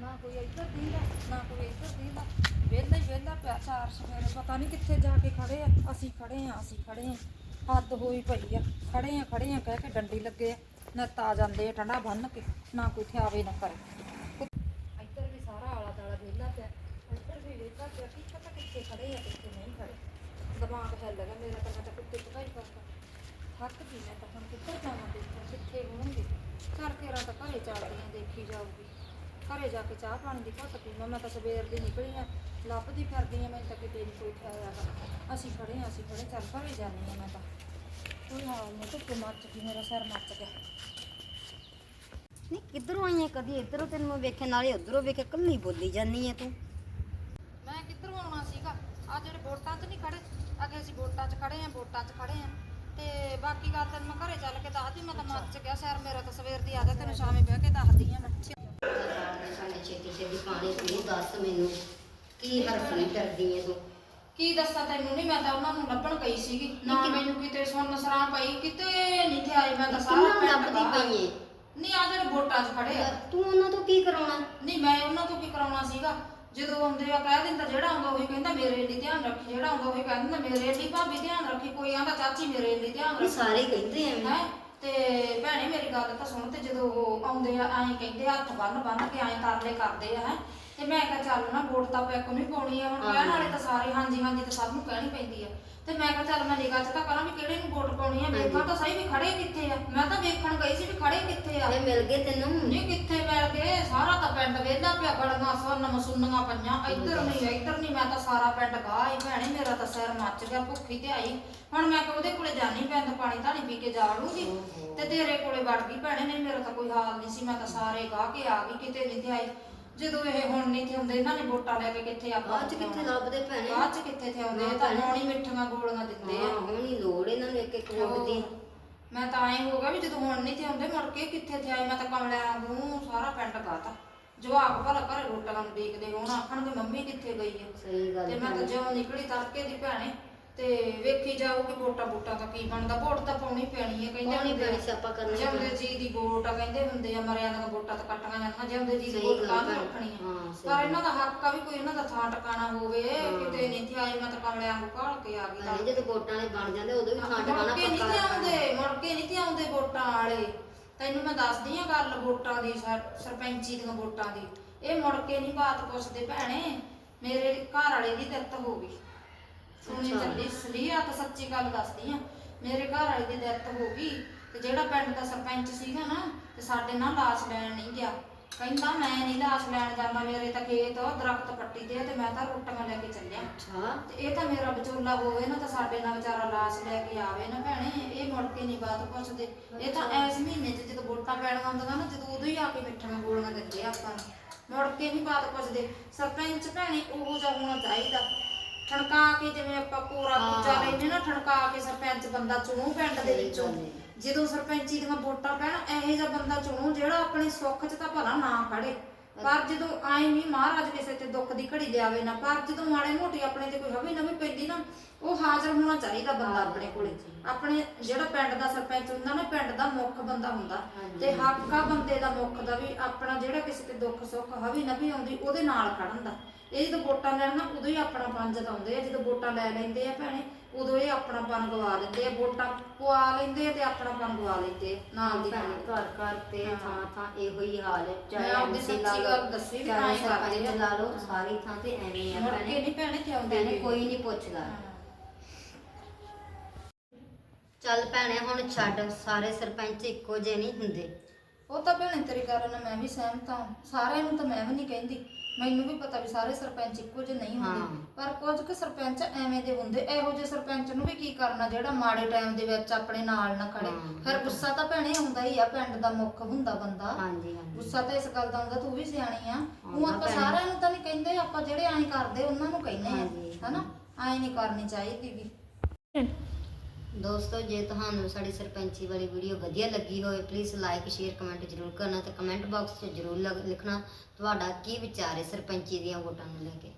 ਨਾ ਕੋਈ ਇੱਧਰ ਦੀਂਦਾ ਨਾ ਕੋਈ ਇੱਧਰ ਦੀਂਦਾ ਵਿਹਲਾ ਹੀ ਵਿਹਲਾ ਪਿਆ, ਚਾਰ ਸਵੇਰੇ ਪਤਾ ਨਹੀਂ ਕਿੱਥੇ ਜਾ ਕੇ ਖੜੇ ਆ। ਅਸੀਂ ਖੜੇ ਆ, ਅਸੀਂ ਖੜੇ ਆ। ਹੱਦ ਹੋਈ ਪਈ ਆ। ਖੜੇ ਆ ਖੜੇ ਆ, ਕਹਿ ਕੇ ਡੰਡੀ ਲੱਗੇ ਆ। ਨਾ ਤਾ ਜਾਂਦੇ ਆ ਠੰਡਾ ਬੰਨ ਕੇ, ਨਾ ਕੋਈ ਆਵੇ ਨਾ ਕਰੇ। ਇੱਧਰ ਵੀ ਸਾਰਾ ਆਲਾ ਦਾਲਾ ਵਿਹਲਾ ਪਿਆ। ਇੱਧਰ ਵੀ ਵਿਹਲਾ ਪਿਆ। ਕੀ ਪਤਾ ਕਿੱਥੇ ਖੜੇ ਆ, ਕਿੱਥੇ ਨਹੀਂ ਖੜੇ। ਦਿਮਾਗ ਹਿੱਲ ਗਿਆ ਮੇਰਾ ਤਾਂ, ਮੈਂ ਤਾਂ ਕੁੱਤੇ ਪਕਾਈ ਕਰਦਾ ਥੱਕ ਗਈ ਮੈਂ ਤਾਂ, ਹੁਣ ਕਿੱਧਰ ਜਾਵਾਂ ਦੇਖਾਂ ਕਿੱਥੇ ਹੋਣਗੇ। ਘਰ ਤੇਰਾ ਤਾਂ ਘਰੇ ਚੱਲਦੀਆਂ, ਦੇਖੀ ਜਾਊਗੀ। ਘਰੇ ਜਾ ਕੇ ਚਾਹ ਪਾਣੀ ਦੀ ਘੁੱਟ ਪੀਵਾਂ, ਮੈਂ ਤਾਂ ਸਵੇਰ ਦੀ ਨਿਕਲੀ ਆ, ਲੱਭਦੀ ਫਿਰਦੀ ਆ, ਮੈਨੂੰ ਤਾਂ ਕਿਤੇ ਨਹੀਂ ਕੋਈ ਠਾਇਆਗਾ ਅਸੀਂ ਖੜੇ ਆ, ਅਸੀਂ ਖੜੇ ਚੱਲ ਘਰੇ ਜਾਂਦੇ ਆ ਮੈਂ ਤਾਂ। ਕੋਈ ਹਾਲ ਨਹੀਂ ਧੁੱਪ ਮੱਚ ਗਈ, ਮੇਰਾ ਸਿਰ ਮੱਚ ਗਿਆ। ਨਹੀਂ, ਕਿੱਧਰੋਂ ਆਈਆਂ ਕਦੀ? ਇੱਧਰੋਂ ਤੈਨੂੰ ਮੈਂ ਵੇਖਿਆ, ਨਾਲੇ ਉੱਧਰੋਂ ਵੇਖਿਆ ਕੱਲੀ ਬੋਲੀ ਜਾਨੀ ਐ ਤੂੰ। ਮੈਂ ਕਿੱਧਰੋਂ ਆਉਣਾ ਸੀਗਾ? ਆ ਜਿਹੜੇ ਵੋਟਾਂ 'ਚ ਨਹੀਂ ਖੜੇ? ਅੱਗੇ ਅਸੀਂ ਵੋਟਾਂ 'ਚ ਖੜੇ ਆ, ਵੋਟਾਂ 'ਚ ਖੜੇ ਆ। ਤੇ ਬਾਕੀ ਗੱਲ ਤੈਨੂੰ ਮੈਂ ਘਰੇ ਚੱਲ ਕੇ ਦੱਸਦੀ, ਮੈਂ ਤਾਂ ਮੱਚ ਗਿਆ ਸਿਰ, ਮੇਰਾ ਤਾਂ ਸਵੇਰ ਦੀ ਆਦਤ ਤੈਨੂੰ ਸ਼ਾਮੇ ਬਹਿ ਕੇ ਦੱਸਦੀ ਆ। ਮੈਂ ਸਾਨੂੰ ਛੇਤੀ ਛੇਤੀ ਪਾਣੀ ਪੀ ਦੱਸ ਮੈਨੂੰ। ਕੀ ਹਰਫ ਨਹੀਂ ਕਰਦੀ ਐ ਤੂੰ? ਕੀ ਦੱਸਾਂ ਤੈਨੂੰ ਨਹੀਂ ਮੈਂ ਤਾਂ ਉਹਨਾਂ ਨੂੰ ਲੱਭਣ ਗਈ ਸੀਗੀ। ਨਾ ਮੈਨੂੰ ਕਿਤੇ ਸੁਣਨ ਸਰਾਂ ਪਈ ਕਿਤੇ ਨਹੀਂ ਤੇ ਆਈ ਮੈਂ ਤਾਂ ਸਾਰਾ ਕਿੰਨਾ ਪਿੰਡ ਲੱਭਦੀ ਬਾਹਰ। ਪਈ ਨਹੀਂ ਆ ਜਿਹੜੇ ਵੋਟਾਂ 'ਚ ਖੜੇ ਆ। ਤੂੰ ਉਹਨਾਂ ਤੋਂ ਕੀ ਕਰਾਉਣਾ? ਨਹੀਂ ਮੈਂ ਉਹਨਾਂ ਤੋਂ ਕੀ ਕਰਾਉਣਾ ਸੀਗਾ? ਜਦੋਂ ਆਉਂਦੇ ਆ ਕਹਿ ਦਿੰਦਾ ਜਿਹੜਾ ਆਉਂਦਾ ਉਹੀ ਕਹਿੰਦਾ ਮੇਰੇ ਲਈ ਧਿਆਨ ਰੱਖੀ ਜਿਹੜਾ ਆਉਂਦਾ ਉਹੀ ਕਹਿ ਦਿੰਦਾ ਮੇਰੇ ਲਈ ਭਾਬੀ ਧਿਆਨ ਰੱਖੀ ਕੋਈ ਆਂਦਾ ਚਾਚੀ ਮੇਰੇ ਲਈ ਧਿਆਨ ਇਹ ਰੱਖੀ। ਸਾਰੇ ਕਹਿੰਦੇ ਐਵੇਂ ਹੈ? ਤੇ ਭੈਣੇ ਮੇਰੀ ਗੱਲ ਤਾਂ ਸੁਣ ਤੇ ਜਦੋਂ ਉਹ ਆਉਂਦੇ ਆ, ਐਂ ਕਹਿੰਦੇ ਹੱਥ ਬੰਨ ਬੰਨ ਕੇ ਐਂ ਤਰਲੇ ਕਰਦੇ ਆ, ਹੈ। ਤੇ ਮੈਂ ਕਿਹਾ ਚੱਲ ਨਾ ਵੋਟ ਤਾਂ ਪੈਕ ਨਹੀਂ ਪਾਉਣੀ ਆ ਹੁਣ ਕਹਿਣ ਵਾਲੇ ਤਾਂ ਸਾਰੇ ਹਾਂਜੀ ਹਾਂਜੀ ਤੇ ਸਭ ਨੂੰ ਕਹਿਣੀ ਪੈਂਦੀ ਆ। ਤੇ ਮੈਂ ਕਿਹਾ ਚੱਲ ਮੈਂ ਨਿਗਾਹ ਚ ਤਾਂ ਕਰਾਂ ਵੀ ਕਿਹੜੇ ਨੂੰ ਵੋਟ ਪਾਉਣੀ ਆ ਵੇਖਾਂ ਤਾਂ ਸਹੀ ਵੀ ਖੜੇ ਕਿੱਥੇ ਆ। ਮੈਂ ਤਾਂ ਵੇਖਣ ਗਈ ਸੀ ਵੀ ਖੜੇ ਕਿੱਥੇ ਆ। ਇਹ ਮਿਲ ਗਏ ਤੈਨੂੰ। ਨਹੀਂ ਕਿੱਥੇ ਮਿਲ ਗਏ? ਸਾਰਾ ਤਾਂ ਪਿੰਡ ਵੇਲਾ ਪਿਆ ਗੜੀਆਂ ਸਵਰਨ ਮਸੂਨੀਆਂ ਪਈਆਂ ਇੱਧਰ ਨਹੀਂ ਇੱਧਰ ਨਹੀਂ ਮੈਂ ਤਾਂ ਸਾਰਾ ਪਿੰਡ ਗਾਹ ਹੀ ਭੈਣੇ ਮੇਰਾ ਤਾਂ ਸਿਰ ਮੱਚ ਗਿਆ ਭੁੱਖੀ ਤੇ ਆਈ ਹੁਣ ਮੈਂ ਕਿ ਉਹਦੇ ਕੋਲੇ ਜਾਣੀ ਪੈਂਦਾ ਪਾਣੀ ਧਾਣੀ ਪੀ ਕੇ ਜਾ ਲੂੰਗੀ ਤੇ ਤੇਰੇ ਕੋਲੇ ਵੜ ਗਈ ਭੈਣੇ ਨਹੀਂ ਮੇਰਾ ਤਾਂ ਕੋਈ ਹਾਲ ਨਹੀਂ ਸੀ ਮੈਂ ਤਾਂ ਸਾਰੇ ਗਾਹ ਕੇ ਆ ਗਈ ਕਿਤੇ ਨਹੀਂ ਤੇ ਆਈ ਜਦੋਂ ਇਹ ਹੁਣ ਨਹੀਂ ਤੇ ਹੁੰਦੇ ਇਹਨਾਂ ਨੇ ਵੋਟਾਂ ਲੈ ਕੇ ਕਿੱਥੇ ਆਪਾਂ ਬਾਅਦ ਚ ਕਿੱਥੇ ਲੱਭਦੇ ਭੈਣੇ? ਬਾਅਦ ਚ ਕਿੱਥੇ ਤੇ ਆਉਂਦੇ? ਇਹ ਤਾਂ ਹੁਣ ਹੀ ਮਿੱਠੀਆਂ ਗੋਲੀਆਂ ਦਿੰਦੇ ਆ। ਹੁਣ ਹੀ ਲੋੜ ਇਹਨਾਂ ਨੂੰ ਇੱਕ ਇੱਕ ਵੋਟ ਦੀ। ਮੈਂ ਤਾਂ ਐਂ ਹੋ ਗਿਆ ਵੀ ਜਦੋਂ ਹੁਣ ਨਹੀਂ ਤੇ ਆਉਂਦੇ ਮੁੜ ਕੇ ਕਿੱਥੇ ਤੇ ਆਏ? ਮੈਂ ਤਾਂ ਕਮਲਿਆਂ ਨੂੰ ਸਾਰਾ ਪਿੰਡ ਗਾਤਾ। ਜਵਾਕ ਭਲਾ ਘਰੇ ਰੋਟਾਂ ਨੂੰ ਦੇਖਦੇ ਹੁਣ ਆਖਣਗੇ ਮੰਮੀ ਕਿੱਥੇ ਗਈ ਆ? ਸਹੀ ਗੱਲ ਤੇ ਮੈਂ ਤਾਂ ਜਿਉਂ ਨਿਕਲੀ ਤੜਕੇ ਦੀ ਭੈਣੇ ਤੇ ਵੇਖੀ ਜਾਊਗੀ ਵੋਟਾਂ ਵੋਟਾਂ ਦਾ ਕੀ ਬਣਦਾ ਵੋਟ ਤਾਂ ਪਾਉਣੀ ਪੈਣੀ ਹੈ ਕਹਿੰਦੇ ਪਾਉਣੀ ਹੁੰਦੇ ਆ। ਪੈਣੀ ਸਿਆਪਾ ਕਰਨਾ ਹੀ ਜਿਉਂਦੇ ਜੀ ਦੀ ਵੋਟ ਆ ਕਹਿੰਦੇ ਹੁੰਦੇ ਆ ਮਰਿਆਂ ਦੀਆਂ ਵੋਟਾਂ ਤਾਂ ਕੱਟੀਆਂ ਜਾਂਦੀਆਂ ਜਿਉਂਦੇ ਜੀ ਦੀ ਸਹੀ ਵੋਟ ਗੱਲ ਕਾਹਨੂੰ। ਰੱਖਣੀ ਆ ਹਾਂ, ਸਹੀ ਪਰ ਇਹਨਾਂ ਦਾ ਹੱਕ ਆ ਵੀ ਕੋਈ ਇਹਨਾਂ ਦਾ ਥਾਂ ਟਿਕਾਣਾ ਹੋਵੇ ਕਿਤੇ ਨਹੀਂ ਤੇ ਆਏ ਮੈਂ ਤਾਂ ਕਮਲਿਆਂ ਨੂੰ ਕਾਲ ਕੇ ਆ ਗਈ ਜਦੋਂ ਵੋਟਾਂ ਵਾਲੇ ਬਣ ਜਾਂਦੇ ਉਦੋਂ ਵੀ ਖਾਂ ਮੁੜ ਟਿਕਾਣਾ ਕੇ ਨਹੀਂ ਪੱਕਾ ਤੇ। ਆਉਂਦੇ ਮੁੜ ਕੇ ਨਹੀਂ ਤੇ ਆਉਂਦੇ ਵੋਟਾਂ ਵਾਲੇ ਤੈਨੂੰ ਮੈਂ ਦੱਸਦੀ ਆ ਗੱਲ ਵੋਟਾਂ ਦੀ ਸਰ- ਸਰਪੰਚੀ ਦੀਆਂ ਵੋਟਾਂ ਦੀ ਇਹ ਮੁੜ ਕੇ ਨਹੀਂ ਬਾਤ ਪੁੱਛਦੇ ਭੈਣੇ ਮੇਰੇ ਘਰ ਵਾਲੇ ਦੀ ਦਿੱਤ ਹੋ ਗਈ ਸੁਣੀ ਅੱਛਾ। ਚੱਲੀ ਸਲੀਆ ਤਾਂ ਸੱਚੀ ਗੱਲ ਦੱਸਦੀ ਆ। ਮੇਰੇ ਘਰ ਵਾਲੇ ਦੀ ਦਿੱਤ ਹੋ ਗਈ ਤੇ ਜਿਹੜਾ ਪਿੰਡ ਦਾ ਸਰਪੰਚ ਸੀਗਾ ਨਾ ਤੇ ਸਾਡੇ ਨਾਲ ਲਾਸ਼ ਲੈਣ ਨਹੀਂ ਗਿਆ। ਕਹਿੰਦਾ ਮੈਂ ਨਹੀਂ ਲਾਸ਼ ਲੈਣ ਜਾਂਦਾ ਮੇਰੇ ਤਾਂ ਖੇਤ ਉਹ ਦਰਖਤ ਪੱਟੀ ਤੇ ਆ ਤੇ ਮੈਂ ਤਾਂ ਰੋਟੀਆਂ ਲੈ ਕੇ ਚੱਲਿਆ। ਅੱਛਾ। ਤੇ ਇਹ ਤਾਂ ਮੇਰਾ ਵਿਚੋਲਾ ਹੋਵੇ ਨਾ ਤਾਂ ਸਾਡੇ ਨਾਲ ਵਿਚਾਰਾ ਲਾਸ਼ ਲੈ ਕੇ ਆਵੇ ਨਾ ਭੈਣੇ ਇਹ ਮੁੜ ਕੇ ਨਹੀਂ ਬਾਤ ਪੁੱਛਦੇ। ਇਹ ਤਾਂ ਐਸ ਮਹੀਨੇ 'ਚ ਜਦੋਂ ਵੋਟਾਂ ਪੈਣੀਆਂ ਹੁੰਦੀਆਂ ਨਾ ਜਦੋਂ ਉਦੋਂ ਹੀ ਆ ਕੇ ਮਿੱਠੀਆਂ ਗੋਲੀਆਂ ਦਿੰਦੇ ਆ ਆਪਾਂ। ਨੂੰ ਮੁੜ ਕੇ ਨਹੀਂ ਬਾਤ ਪੁੱਛਦੇ। ਸਰਪੰਚ ਭੈਣੇ ਉਹੋ ਜਿਹਾ ਹੋਣਾ ਚਾਹੀਦਾ। ਠਣਕਾ ਕੇ ਜਿਵੇਂ ਆਪਾਂ ਕੋਰਾ ਹਾਂ। ਕੁੱਚਾ ਲੈਨੇ ਨਾ ਠਣਕਾ ਕੇ ਸਰਪੰਚ ਬੰਦਾ ਚੁਣੋ ਪਿੰਡ ਦੇ ਸਹੀ ਵਿੱਚੋਂ ਗੱਲ ਹੈ। ਜਦੋਂ ਸਰਪੰਚੀ ਦੀਆਂ ਵੋਟਾਂ ਪੈਣ ਇਹੋ ਜਿਹਾ ਬੰਦਾ ਚੁਣੋ ਜਿਹੜਾ ਆਪਣੇ ਸੁੱਖ 'ਚ ਤਾਂ ਭਲਾ ਨਾ ਖੜੇ ਪਰ ਜਦੋਂ ਆਏ ਨਹੀਂ ਮਹਾਰਾਜ ਕਿਸੇ ਤੇ ਦੁੱਖ ਦੀ ਘੜੀ ਲਿਆਵੇ ਨਾ ਪਰ ਜਦੋਂ ਮਾੜੇ ਮੋਟੀ ਆਪਣੇ ਤੇ ਕੋਈ ਹਵੀ ਨਵੀਂ ਪੈਂਦੀ ਨਾ ਉਹ ਹਾਜ਼ਰ ਹੋਣਾ ਚਾਹੀਦਾ ਬੰਦਾ ਆਪਣੇ ਕੋਲੇ। ਆਪਣੇ ਜਿਹੜਾ ਪਿੰਡ ਦਾ ਸਰਪੰਚ ਹੁੰਦਾ ਨਾ ਪਿੰਡ ਦਾ ਮੁੱਖ ਬੰਦਾ ਹੁੰਦਾ। ਤੇ ਹੱਕ ਬੰਦੇ ਦਾ ਮੁੱਖ ਦਾ ਵੀ ਆਪਣਾ ਜਿਹੜਾ ਕਿਸੇ ਤੇ ਦੁੱਖ ਸੁੱਖ ਹਵੀ ਨਵੀਂ ਆਉਂਦੀ ਉਹਦੇ ਨਾਲ ਖੜਨ ਦਾ। ਇਹ ਜਦੋਂ ਵੋਟਾਂ ਲੈਣ ਨਾ ਉਦੋਂ ਹੀ ਆਪਣਾ ਪੰਜ ਆਉਂਦੇ ਆ ਜਦੋਂ ਵੋਟਾਂ ਲੈ ਲੈਂਦੇ ਆ ਭੈਣੇ ਉਦੋਂ ਇਹ ਆਪਣਾ ਪਨ ਗਵਾ ਆ ਵੋਟਾਂ ਪਵਾ ਲੈਂਦੇ ਆ ਤੇ ਆਪਣਾ ਪਨ ਗਵਾ ਲੈਂਦੇ ਆ ਨਾਲ ਦੀ ਨਾਲ। ਘਰ ਘਰ ਤੇ ਥਾਂ ਥਾਂ ਇਹੋ ਹੀ ਹਾਲ ਹੈ। ਚਾਹੇ ਮੈਂ ਆਪਦੀ MC ਸੱਚੀ ਲਓ, ਗੱਲ ਦੱਸੀ ਵੀ ਚਾਹੇ ਤਾਂ ਹੀ ਕਰਦੇ ਸਰਪੰਚ। ਲਾ ਲਓ ਸਾਰੀ ਥਾਂ ਤੇ ਐਵੇਂ ਆ ਮੁੜ ਕੇ ਨਹੀਂ ਭੈਣੇ ਭੈਣੇ ਨੇ ਕੋਈ ਨਹੀਂ ਪੁੱਛਦਾ। ਚੱਲ ਭੈਣੇ ਹੁਣ ਛੱਡ। ਸਾਰੇ ਸਰਪੰਚ ਇੱਕੋ ਜਿਹੇ ਨਹੀਂ ਹੁੰਦੇ। ਉਹ ਤਾਂ ਭੈਣੇ ਤੇਰੀ ਗੱਲ ਨਾਲ ਮੈਂ ਵੀ ਸਹਿਮਤ ਹਾਂ। ਸਾਰਿਆਂ ਨੂੰ ਤਾਂ ਮੈਂ ਵੀ ਨਹੀਂ ਕਹਿੰਦੀ। ਮੈਨੂੰ ਵੀ ਪਤਾ ਵੀ ਸਾਰੇ ਸਰਪੰਚ ਇੱਕੋ ਜਿਹੇ ਨਹੀਂ ਹੁੰਦੇ। ਪਰ ਕੁਝ ਕੁ ਸਰਪੰਚ ਐਵੇਂ ਦੇ ਹੁੰਦੇ ਇਹੋ ਜਿਹੇ ਸਰਪੰਚ ਨੂੰ ਵੀ ਕੀ ਕਰਨਾ ਜਿਹੜਾ ਮਾੜੇ ਟਾਈਮ ਦੇ ਵਿੱਚ ਆਪਣੇ ਨਾਲ ਨਾ ਖੜੇ। ਫਿਰ ਗੁੱਸਾ ਤਾਂ ਭੈਣੇ ਆਉਂਦਾ ਹੀ ਆ ਪਿੰਡ ਦਾ ਮੁੱਖ ਹੁੰਦਾ ਬੰਦਾ ਹਾਂਜੀ ਹਾਂਜੀ ਗੁੱਸਾ ਤਾਂ ਇਸ ਗੱਲ ਦਾ ਆਉਂਦਾ ਤੂੰ ਵੀ ਸਿਆਣੀ ਆ ਉਹ ਆਉਂਦਾ ਆਪਾਂ। ਸਾਰਿਆਂ ਨੂੰ ਤਾਂ ਨਹੀਂ ਕਹਿੰਦੇ ਆਪਾਂ ਜਿਹੜੇ ਐਂ ਕਰਦੇ ਉਹਨਾਂ ਨੂੰ ਕਹਿੰਦੇ। ਆ ਹਨਾ ਐਂ ਨਹੀਂ ਕਰਨੀ ਚਾਹੀਦੀ ਗੀ ਦੋਸਤੋ, ਜੇ ਤੁਹਾਨੂੰ ਸਾਡੀ ਸਰਪੰਚੀ ਵਾਲੀ ਵੀਡੀਓ ਵਧੀਆ ਲੱਗੀ ਹੋਵੇ ਪਲੀਜ਼ ਲਾਈਕ ਸ਼ੇਅਰ ਕਮੈਂਟ ਜ਼ਰੂਰ ਕਰਨਾ ਤੇ ਕਮੈਂਟ ਬਾਕਸ 'ਚ ਜ਼ਰੂਰ ਲਗ- ਲਿਖਣਾ ਤੁਹਾਡਾ ਕੀ ਵਿਚਾਰ ਹੈ ਸਰਪੰਚੀ ਦੀਆਂ ਵੋਟਾਂ ਨੂੰ ਲੈ ਕੇ।